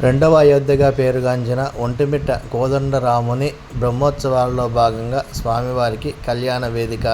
రెండవ అయోధ్యగా పేరుగాంచిన ఒంటిమిట్ట కోదండరాముని బ్రహ్మోత్సవాల్లో భాగంగా స్వామివారికి కళ్యాణ వేదిక